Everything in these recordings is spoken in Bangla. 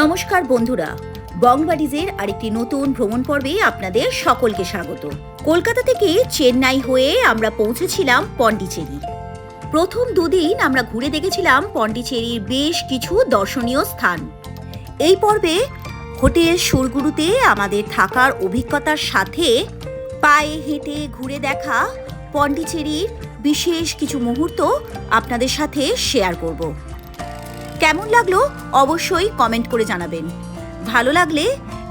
নমস্কার বন্ধুরা, বংবাডিজের আরেকটি নতুন ভ্রমণ পর্বে আপনাদের সকলকে স্বাগত। কলকাতা থেকে চেন্নাই হয়ে আমরা পৌঁছেছিলাম পন্ডিচেরি। প্রথম দুদিন আমরা ঘুরে দেখেছিলাম পন্ডিচেরির বেশ কিছু দর্শনীয় স্থান। এই পর্বে হোটেল সুরগুরুতে আমাদের থাকার অভিজ্ঞতার সাথে পায়ে হেঁটে ঘুরে দেখা পন্ডিচেরির বিশেষ কিছু মুহূর্ত আপনাদের সাথে শেয়ার করব। কেমন লাগল অবশ্যই কমেন্ট করে জানাবেন। ভালো লাগলে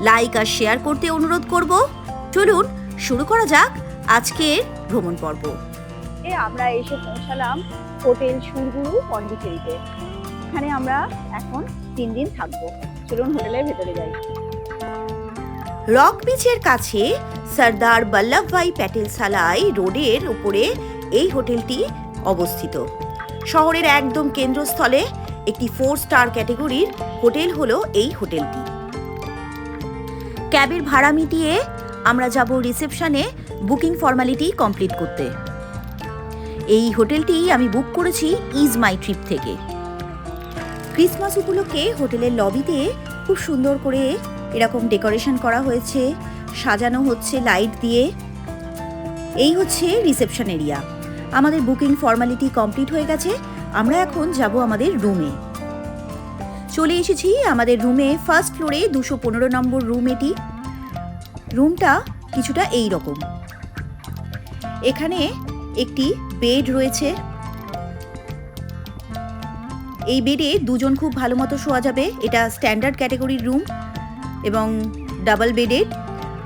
লাইক আর শেয়ার করতে অনুরোধ করব। চলুন শুরু করা যাক আজকের ভ্রমণ পর্ব। এ আমরা এসে পৌঁছালাম হোটেল সুরগুরু পন্ডিচেরিতে। এখানে আমরা এখন তিন দিন থাকব। চলুন হোটেলের ভেতরে যাই। রক বিচের কাছে সর্দার বল্লভভাই প্যাটেল সালাই রোডের উপরে এই হোটেলটি অবস্থিত। শহরের একদম কেন্দ্রস্থলে একটি ফোর স্টার ক্যাটেগরির হোটেল হলো এই হোটেলটি। ক্যাবের ভাড়া মিটিয়ে আমরা যাব রিসেপশনে বুকিং ফর্মালিটি কমপ্লিট করতে। এই হোটেলটি আমি বুক করেছি ইজ মাই ট্রিপ থেকে। ক্রিসমাস উপলক্ষে হোটেলের লবিতে খুব সুন্দর করে এরকম ডেকোরেশন করা হয়েছে, সাজানো হচ্ছে লাইট দিয়ে। এই হচ্ছে রিসেপশন এরিয়া আমাদের বুকিং ফর্মালিটি কমপ্লিট হয়ে গেছে আমরা এখন যাব আমাদের রুমে চলে এসেছি আমাদের রুমে ফার্স্ট ফ্লোরে দুশো পনেরো নম্বর রুম এটি রুমটা কিছুটা এই রকম এখানে একটি বেড রয়েছে। এই বেডে দুজন খুব ভালো মতো শোয়া যাবে। এটা স্ট্যান্ডার্ড ক্যাটাগরির রুম এবং ডাবল বেডেড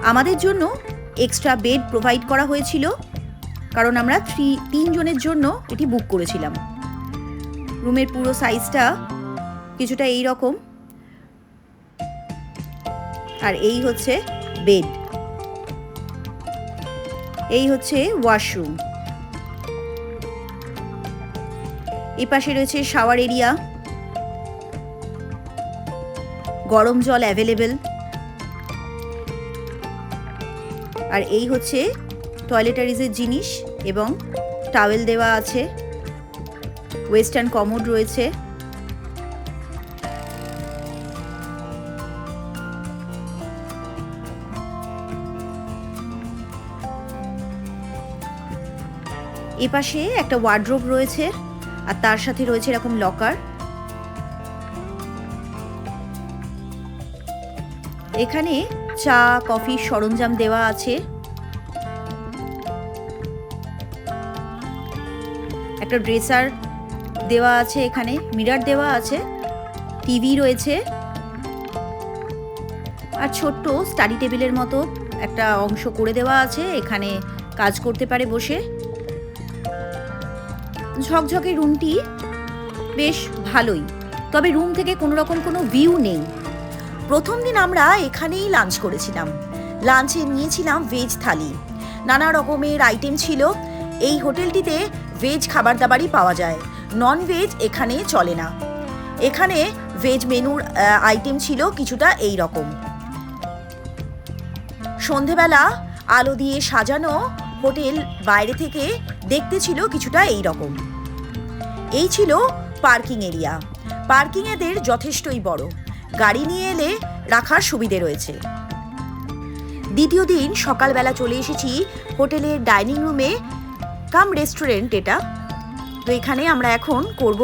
আমাদের জন্য এক্সট্রা বেড প্রোভাইড করা হয়েছিল। কারণ আমরা থ্রি তিনজনের জন্য এটি বুক করেছিলাম। রুমের পুরো সাইজটা কিছুটা এই রকম। আর এই হচ্ছে বেড এই হচ্ছে ওয়াশরুম এ পাশে রয়েছে শাওয়ার এরিয়া গরম জল অ্যাভেলেবেল আর এই হচ্ছে টয়লেটারিজের জিনিস এবং টাওয়েল দেওয়া আছে। ওয়েস্টার্ন কমোড রয়েছে। এপাশে একটা ওয়ার্ড্রোব রয়েছে, আর তার সাথে রয়েছে এরকম লকার এখানে চা, কফির সরঞ্জাম দেওয়া আছে। একটা ড্রেসার দেওয়া আছে এখানে, মিরার দেওয়া আছে, টিভি রয়েছে, আর ছোট্ট স্টাডি টেবিলের মতো একটা অংশ করে দেওয়া আছে, এখানে কাজ করতে পারে বসে। ঝকঝকে রুমটি বেশ ভালোই, তবে রুম থেকে কোনো রকম কোনো ভিউ নেই। প্রথম দিন আমরা এখানেই লাঞ্চ করেছিলাম। লাঞ্চে নিয়েছিলাম ভেজ থালি। নানা রকমের আইটেম ছিল। এই হোটেলটিতে ভেজ খাবার দাবারই পাওয়া যায়। নন ভেজ এখানে চলে না। এখানে ভেজ মেনুর আইটেম ছিল কিছুটা এই রকম সন্ধেবেলা আলো দিয়ে সাজানো হোটেল বাইরে থেকে দেখতে ছিল কিছুটা এই রকম এই ছিল পার্কিং এরিয়া। পার্কিং এদের যথেষ্টই বড়। গাড়ি নিয়ে এলে রাখার সুবিধে রয়েছে। দ্বিতীয় দিন সকালবেলা চলে এসেছি হোটেলের ডাইনিং রুমে। কাম রেস্টুরেন্ট এটা। তো এখানে আমরা এখন করব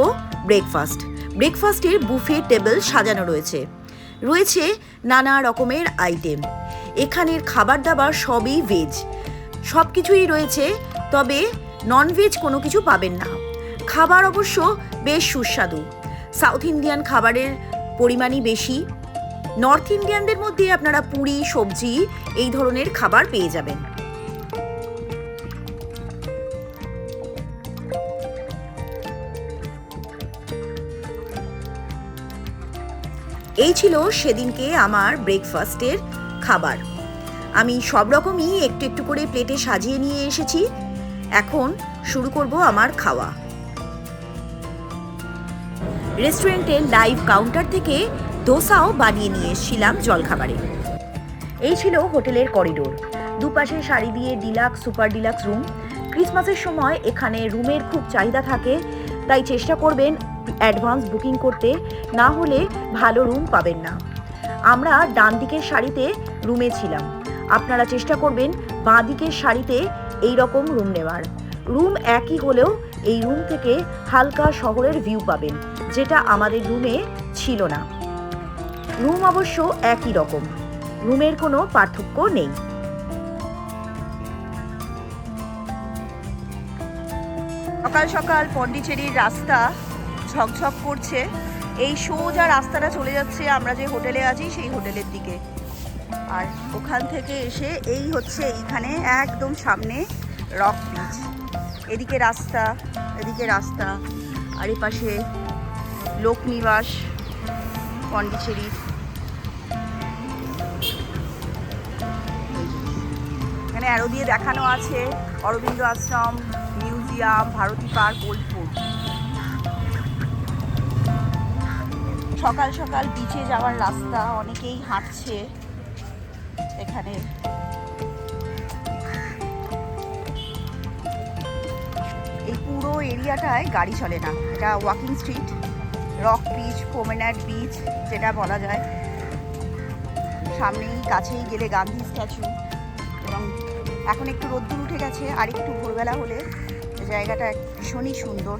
ব্রেকফাস্ট ব্রেকফাস্টের বুফে টেবিল সাজানো রয়েছে। রয়েছে নানা রকমের আইটেম এখানের খাবার দাবার সবই ভেজ সব কিছুই রয়েছে, তবে নন ভেজ কোনো কিছু পাবেন না। খাবার অবশ্য বেশ সুস্বাদু। সাউথ ইন্ডিয়ান খাবারের পরিমাণই বেশি। নর্থ ইন্ডিয়ানদের মধ্যে আপনারা পুরি, সবজি এই ধরনের খাবার পেয়ে যাবেন। এই ছিল সেদিনকে আমার ব্রেকফাস্টের খাবার। আমি সব রকমই একটু একটু করে প্লেটে সাজিয়ে নিয়ে এসেছি। এখন শুরু করব আমার খাওয়া। রেস্টুরেন্টের লাইভ কাউন্টার থেকে দোসাও বানিয়ে নিয়ে এসেছিলাম জলখাবারে। এই ছিল হোটেলের করিডোর। দুপাশে শাড়ি দিয়ে ডিলাক্স, সুপার ডিলাক্স রুম। ক্রিসমাসের সময় এখানে রুমের খুব চাহিদা থাকে, তাই চেষ্টা করবেন অ্যাডভান্স বুকিং করতে না হলে ভালো রুম পাবেন না। আমরা ডান দিকের সারিতে রুমে ছিলাম। আপনারা চেষ্টা করবেন বাঁ দিকের সারিতে এই রকম রুম নেওয়ার। রুম একই হলেও এই রুম থেকে হালকা শহরের ভিউ পাবেন, যেটা আমাদের রুমে ছিল না। রুম অবশ্য একই রকম, রুমের কোনো পার্থক্য নেই। সকাল সকাল পন্ডিচেরির রাস্তা ঝকঝক করছে। এই সোজা রাস্তাটা চলে যাচ্ছে, আমরা যে হোটেলে আছি সেই হোটেলের দিকে। আর ওখান থেকে এসে এই হচ্ছে এইখানে একদম সামনে রক বিচ। এদিকে রাস্তা এদিকে রাস্তা, আর পাশে লোকনিবাস পন্ডিচেরির এখানে অ্যারো দিয়ে দেখানো আছে, অরবিন্দ আশ্রম, মিউজিয়াম, ভারতী পার্ক, বোলপুর। সকাল সকাল বিচে যাওয়ার রাস্তা, অনেকেই হাঁটছে এখানে। এই পুরো এরিয়াটায় গাড়ি চলে না। এটা walking street rock beach promenade beach যেটা বলা যায়। সামনেই কাছেই গেলে গান্ধী স্ট্যাচু এবং এখন একটু রোদ্দুর উঠে গেছে, আর একটু ভোরবেলা হলে জায়গাটা ভীষণই সুন্দর।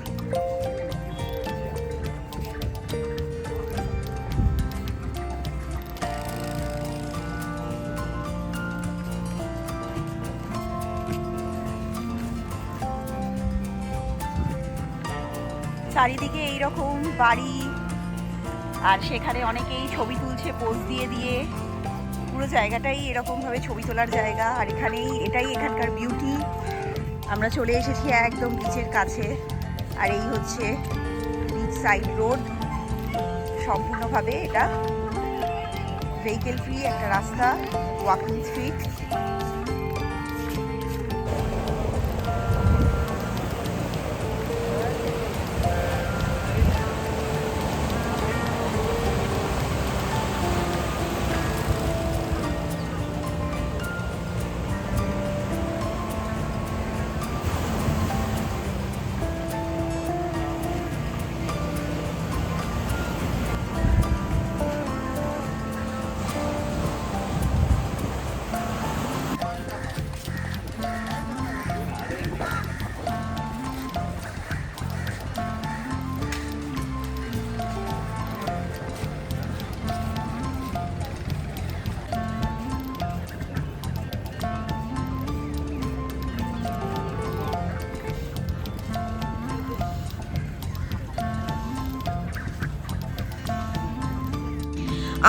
চারিদিকে এইরকম বাড়ি, আর সেখানে অনেকেই ছবি তুলছে পোজ দিয়ে দিয়ে। পুরো জায়গাটাই এরকমভাবে ছবি তোলার জায়গা, আর এখানেই এটাই এখানকার বিউটি আমরা চলে এসেছি একদম বিচের কাছে, আর এই হচ্ছে বিচ সাইড রোড সম্পূর্ণভাবে এটা ভেহিকেল ফ্রি একটা রাস্তা ওয়াকিং স্ট্রিট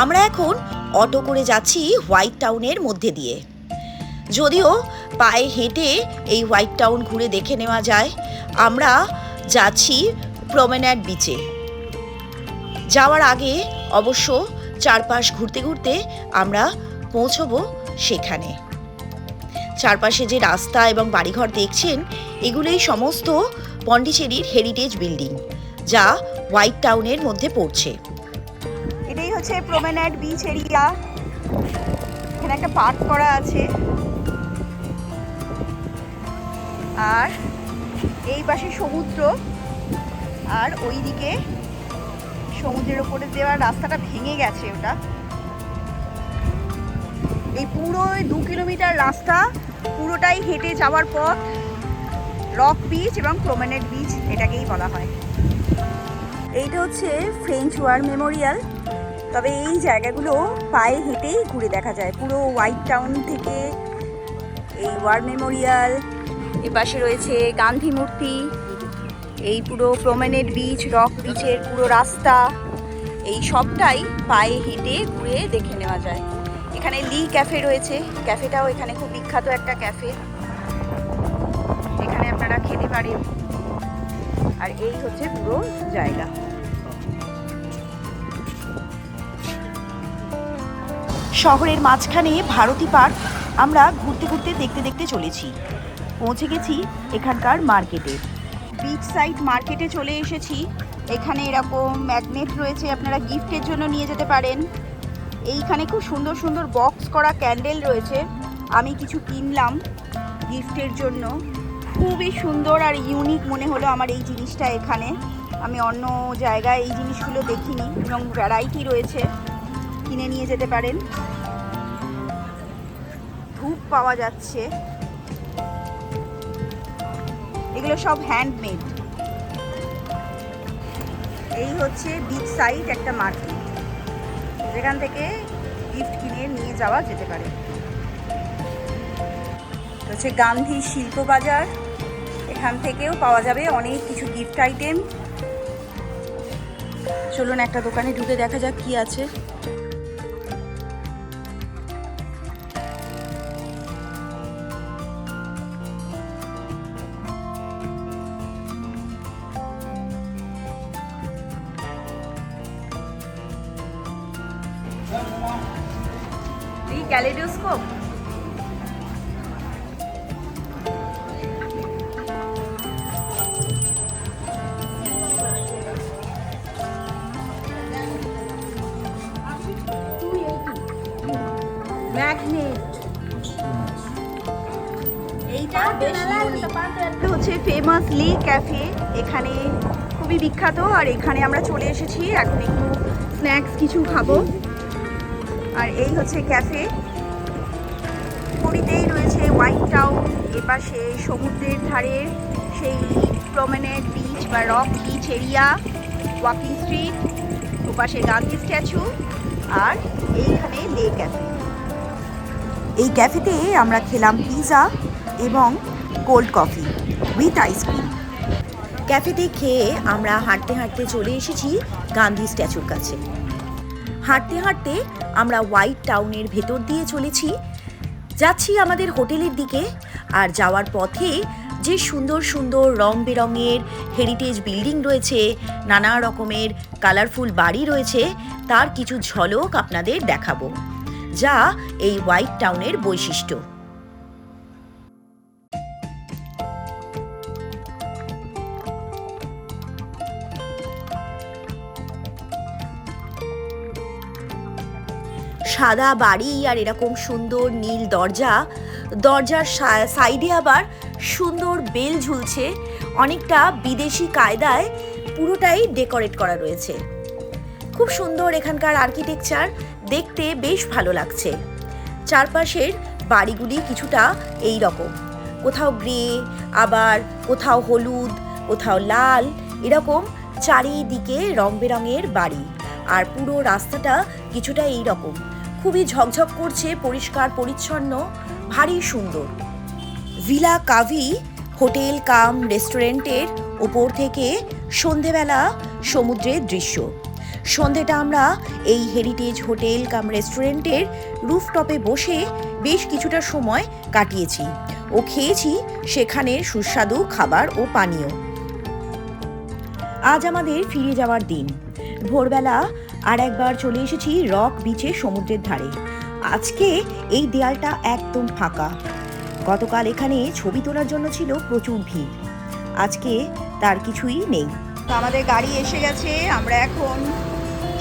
আমরা এখন অটো করে যাচ্ছি হোয়াইট টাউনের মধ্যে দিয়ে। যদিও পায়ে হেঁটে এই হোয়াইট টাউন ঘুরে দেখে নেওয়া যায়, আমরা যাচ্ছি প্রমেনাড বিচে। যাওয়ার আগে অবশ্য চারপাশ ঘুরতে ঘুরতে আমরা পৌঁছবো সেখানে। চারপাশে যে রাস্তা এবং বাড়িঘর দেখছেন, এগুলোই সমস্ত পন্ডিচেরির হেরিটেজ বিল্ডিং, যা হোয়াইট টাউনের মধ্যে পড়ছে। হচ্ছে প্রমেনাড বিচ এরিয়া এখানে একটা পার্ক করা আছে। আর এই পাশে সমুদ্র। আর ওইদিকে সমুদ্রের ওপরে দেওয়া রাস্তাটা ভেঙে গেছে ওটা। এই পুরো দু কিলোমিটার রাস্তা পুরোটাই হেঁটে যাওয়ার পথ। রক বিচ এবং প্রমেনেড বিচ এটাকেই বলা হয়। এইটা হচ্ছে ফ্রেঞ্চ ওয়ার মেমোরিয়াল তবে এই জায়গাগুলো পায়ে হেঁটেই ঘুরে দেখা যায়। পুরো হোয়াইট টাউন থেকে এই ওয়ার মেমোরিয়াল এপাশে রয়েছে গান্ধী মূর্তি, এই পুরো প্রমেনেড বিচ রক বিচের পুরো রাস্তা, এই সবটাই পায়ে হেঁটে ঘুরে দেখে নেওয়া যায়। এখানে লি ক্যাফে রয়েছে। ক্যাফেটাও এখানে খুব বিখ্যাত একটা ক্যাফে এখানে আপনারা খেতে পারেন। আর এই হচ্ছে পুরো জায়গা। শহরের মাঝখানে ভারতী পার্ক আমরা ঘুরতে ঘুরতে দেখতে দেখতে চলেছি। পৌঁছে গেছি এখানকার মার্কেটে। বিচ সাইড মার্কেটে চলে এসেছি। এখানে এরকম ম্যাগনেট রয়েছে, আপনারা গিফটের জন্য নিয়ে যেতে পারেন। এইখানে খুব সুন্দর সুন্দর বক্স করা ক্যান্ডেল রয়েছে। আমি কিছু কিনলাম গিফটের জন্য। খুবই সুন্দর আর ইউনিক মনে হলো আমার এই জিনিসটা এখানে। আমি অন্য জায়গায় এই জিনিসগুলো দেখিনি, এবং ভ্যারাইটি রয়েছে। কিনে নিয়ে যেতে পারেন। ধূপ পাওয়া যাচ্ছে। এগুলো সব হ্যান্ডমেড এই হচ্ছে বিচ সাইড একটা মার্কেট যেখান থেকে গিফট কিনে নিয়ে যাওয়া যেতে পারে। হচ্ছে গান্ধী শিল্প বাজার। এখান থেকেও পাওয়া যাবে অনেক কিছু গিফট আইটেম চলুন একটা দোকানে ঢুকে দেখা যাক কি আছে। ক্যালেডোস্কোপ? ম্যাগনেট। এইটা হচ্ছে ফেমাস লি ক্যাফে এখানে খুবই বিখ্যাত। আর এখানে আমরা চলে এসেছি। এখন একটু স্ন্যাক্স কিছু খাব। আর এই হচ্ছে ক্যাফে। পুরীতেই রয়েছে হোয়াইট টাউন এপাশে সমুদ্রের ধারে সেই প্রমেনেড বিচ বা rock beach area walking street ওপাশে গান্ধী স্ট্যাচু আর এইখানে লে ক্যাফে এই ক্যাফেতে আমরা খেলাম পিৎজা এবং কোল্ড কফি উইথ আইসক্রিম ক্যাফেতে খেয়ে আমরা হাঁটতে হাঁটতে চলে এসেছি গান্ধী স্ট্যাচুর কাছে। হাঁটতে হাঁটতে আমরা হোয়াইট টাউনের ভেতর দিয়ে চলেছি। যাচ্ছি আমাদের হোটেলের দিকে আর যাওয়ার পথে যে সুন্দর সুন্দর রং বেরঙের হেরিটেজ বিল্ডিং রয়েছে, নানা রকমের কালারফুল বাড়ি রয়েছে, তার কিছু ঝলক আপনাদের দেখাবো, যা এই হোয়াইট টাউনের বৈশিষ্ট্য। সাদা বাড়ি আর এরকম সুন্দর নীল দরজা। দরজার সাইডে আবার সুন্দর বেল ঝুলছে। অনেকটা বিদেশি কায়দায় পুরোটাই ডেকোরেট করা রয়েছে। খুব সুন্দর এখানকার আর্কিটেকচার। দেখতে বেশ ভালো লাগছে। চারপাশের বাড়িগুলি কিছুটা এই রকম। কোথাও গ্রে, আবার কোথাও হলুদ, কোথাও লাল, এরকম চারিদিকে রং বেরঙের বাড়ি। আর পুরো রাস্তাটা কিছুটা এই রকম। খুবই ঝকঝক করছে, পরিষ্কার, পরিচ্ছন্ন, ভারী সুন্দর। ভিলা কাভি হোটেল কাম রেস্টুরেন্টের ওপর থেকে সন্ধেবেলা সমুদ্রের দৃশ্য। সন্ধেটা আমরা এই হেরিটেজ হোটেল কাম রেস্টুরেন্টের রুফটপে বসে বেশ কিছুটা সময় কাটিয়েছি ও খেয়েছি সেখানের সুস্বাদু খাবার ও পানীয়। আজ আমাদের ফিরে যাওয়ার দিন। ভোরবেলা আর একবার চলে এসেছি রক বিচে সমুদ্রের ধারে। আজকে এই দেয়ালটা একদম ফাঁকা। গতকাল এখানে ছবি তোলার জন্য ছিল প্রচুর ভিড়। আজকে তার কিছুই নেই। তো আমাদের গাড়ি এসে গেছে, আমরা এখন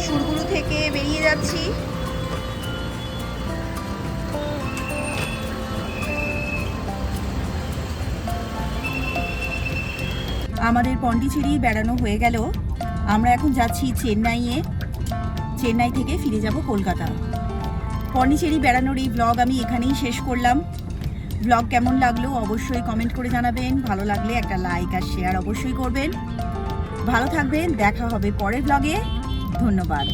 সুরগুরু থেকে বেরিয়ে যাচ্ছি। আমাদের পন্ডিচেরি বেড়ানো হয়ে গেল। আমরা এখন যাচ্ছি চেন্নাইয়ে। চেন্নাই থেকে ফিরে যাব কলকাতা। পন্ডিচেরি বেড়ানোর এই ব্লগ আমি এখানেই শেষ করলাম। ব্লগ কেমন লাগল অবশ্যই কমেন্ট করে জানাবেন। ভালো লাগলে একটা লাইক আর শেয়ার অবশ্যই করবেন। ভালো থাকবেন, দেখা হবে পরের ব্লগে ধন্যবাদ।